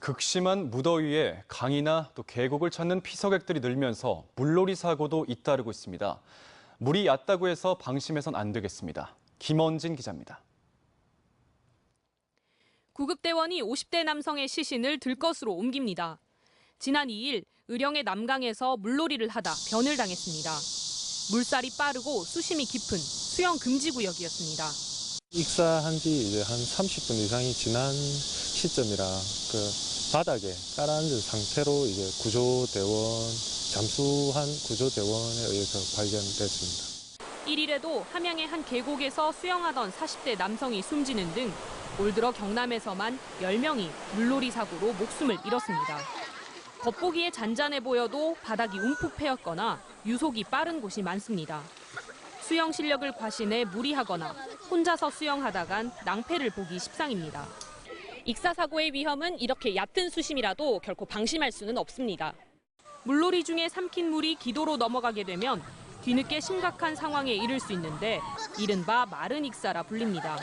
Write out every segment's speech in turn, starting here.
극심한 무더위에 강이나 또 계곡을 찾는 피서객들이 늘면서 물놀이 사고도 잇따르고 있습니다. 물이 얕다고 해서 방심해선 안 되겠습니다. 김원진 기자입니다. 구급대원이 50대 남성의 시신을 들것으로 옮깁니다. 지난 2일 의령의 남강에서 물놀이를 하다 변을 당했습니다. 물살이 빠르고 수심이 깊은 수영 금지 구역이었습니다. 익사한 지 이제 한 30분 이상이 지난 시점이라 그 바닥에 깔아앉은 상태로 이제 구조대원, 잠수한 구조대원에 의해서 발견됐습니다. 1일에도 함양의 한 계곡에서 수영하던 40대 남성이 숨지는 등 올 들어 경남에서만 10명이 물놀이 사고로 목숨을 잃었습니다. 겉보기에 잔잔해 보여도 바닥이 움푹 패였거나 유속이 빠른 곳이 많습니다. 수영 실력을 과신해 무리하거나 혼자서 수영하다간 낭패를 보기 십상입니다. 익사 사고의 위험은 이렇게 얕은 수심이라도 결코 방심할 수는 없습니다. 물놀이 중에 삼킨 물이 기도로 넘어가게 되면 뒤늦게 심각한 상황에 이를 수 있는데 이른바 마른 익사라 불립니다.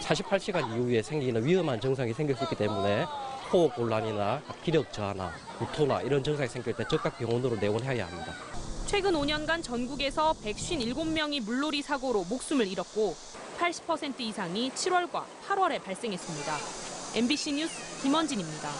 48시간 이후에 생기는 위험한 증상이 생길 수 있기 때문에 호흡 곤란이나 기력 저하나 구토나 이런 증상이 생길 때 즉각 병원으로 내원해야 합니다. 최근 5년간 전국에서 157명이 물놀이 사고로 목숨을 잃었고 80% 이상이 7월과 8월에 발생했습니다. MBC 뉴스 김원진입니다.